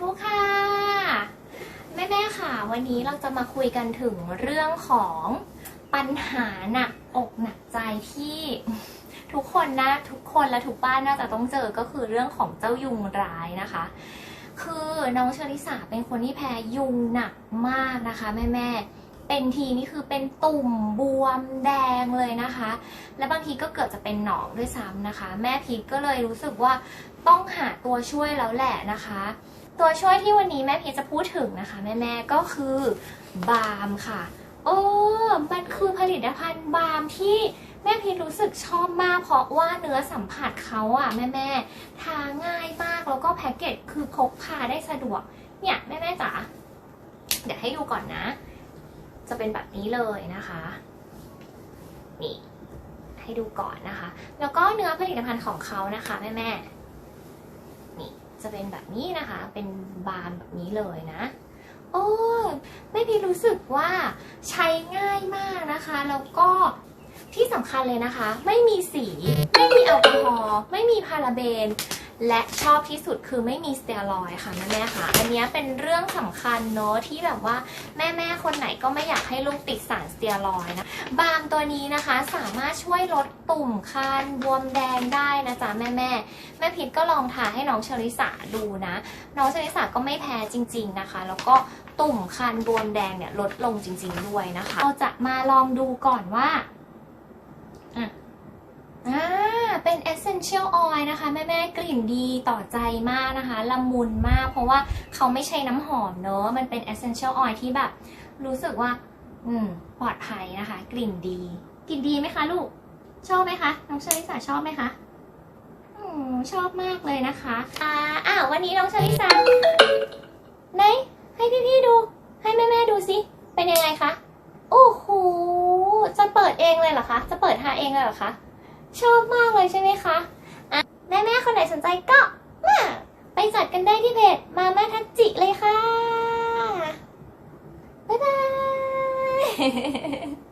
ธุค่ะแม่แม่ๆค่ะ วันนี้เราจะมาคุยกันถึงเรื่องของปัญหาหนักอกหนักใจที่ทุกคนนะทุกคนและทุกบ้านน่าจะต้องเจอก็คือเรื่องของเจ้ายุงร้ายนะคะ คือน้องเชลิสาเป็นคนที่แพ้ยุงหนักมากนะคะแม่แม่เป็นทีนี่คือเป็นตุ่มบวมแดงเลยนะคะ และบางทีก็เกิดจะเป็นหนองด้วยซ้ำนะคะ แม่พีทก็เลยรู้สึกว่าต้องหาตัวช่วยแล้วแหละนะคะ ตัวช่วยที่วันนี้แม่พีจะพูดถึงนะคะ แม่ๆก็คือบาล์มค่ะ โอ้มันคือผลิตภัณฑ์บาล์มที่แม่พีรู้สึกชอบมาก เพราะว่าเนื้อสัมผัสเขาอะแม่ๆทาง่ายมากแล้วก็แพ็กเกจคือพกพาได้สะดวก เนี่ยแม่ๆจ๋าเดี๋ยวให้ดูก่อนนะ จะเป็นแบบนี้เลยนะคะ นี่ให้ดูก่อนนะคะ แล้วก็เนื้อผลิตภัณฑ์ของเขานะคะแม่แม่ จะเป็นแบบนี้นะคะ เป็นบาล์แบบนี้เลยนะ โอ้ไม่พีรู้สึกว่าใช้ง่ายมากนะคะ แล้วก็ที่สำคัญเลยนะคะ ไม่มีสี ไม่มีแอลกอฮอล์ ไม่มีพาราเบน และชอบที่สุดคือไม่มีสเตียรอยค่ะแม่แม่ค่ะ อันนี้เป็นเรื่องสำคัญเนอะที่แบบว่าแม่แม่คนไหนก็ไม่อยากให้ลูกติดสารสเตียรอยนะบาล์มตัวนี้นะคะสามารถช่วยลดตุ่มคันบวมแดงได้นะจ๊ะแม่แม่แม่พิดก็ลองทาให้น้องเชลิสาดูนะ น้องเชลิสาก็ไม่แพ้จริง ๆนะคะ แล้วก็ตุ่มคันบวมแดงเนี่ยลดลงจริง ๆ ด้วยนะคะเราจะมาลองดูก่อนว่าอะอ่า เป็น essential oil นะคะ แม่แม่ๆกลิ่นดีต่อใจมากนะคะละมุนมาก เพราะว่าเขาไม่ใช้น้ำหอมเนอะมันเป็น essential oil ที่แบบ รู้สึกว่า อืมปลอดภัยนะคะ กลิ่นดี กลิ่นดีไหมคะลูก ชอบไหมคะ น้องเชลิสาชอบไหมคะอืมชอบมากเลยนะคะอ่าอ้าววันนี้น้องชลิสาไหนให้พี่ๆดู ให้แม่ๆดูสิเป็นยังไงคะโอ้โหจะเปิดเองเลยเหรอคะ จะเปิดทาเองเลยเหรอคะ ชอบมากเลยใช่ไหมคะอะแม่ๆคนไหนสนใจก็มาไปจัดกันได้ที่เพจมาม่าทักจิเลยค่ะ บ๊ายบาย